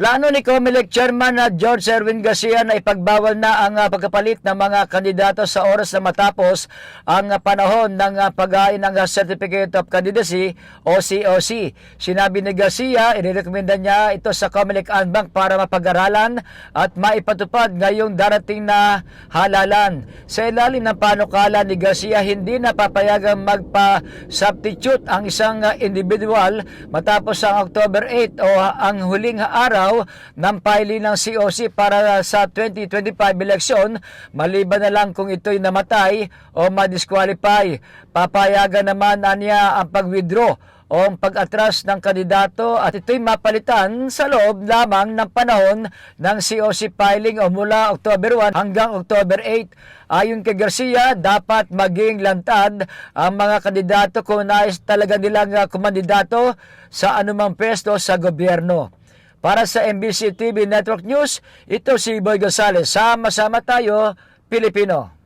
Plano ni COMELEC Chairman na George Erwin Garcia na ipagbawal na ang ah, pagkapalit ng mga kandidato sa oras na matapos ang ah, panahon ng ah, paghain ng ah, Certificate of Candidacy o COC. Sinabi ni Garcia, inirekomenda niya ito sa COMELEC Anbank para mapag-aralan at maipatupad ngayong darating na halalan. Sa ilalim ng panukala ni Garcia, hindi na papayagang magpa-substitute ang isang ah, individual matapos ang October 8 o ah, ang huling araw ng filing ng COC para sa 2025 eleksyon maliban na lang kung ito'y namatay o madisqualify. Papayagan naman na niya ang pag-withdraw o ang pag-atras ng kandidato at ito'y mapalitan sa loob lamang ng panahon ng COC filing o mula October 1 hanggang October 8. Ayon kay Garcia, dapat maging lantad ang mga kandidato kung nais talaga nilang uh, kumandidato sa anumang pwesto sa gobyerno. Para sa MBC TV Network News, ito si Boy Gonzales. Sama-sama tayo, Pilipino.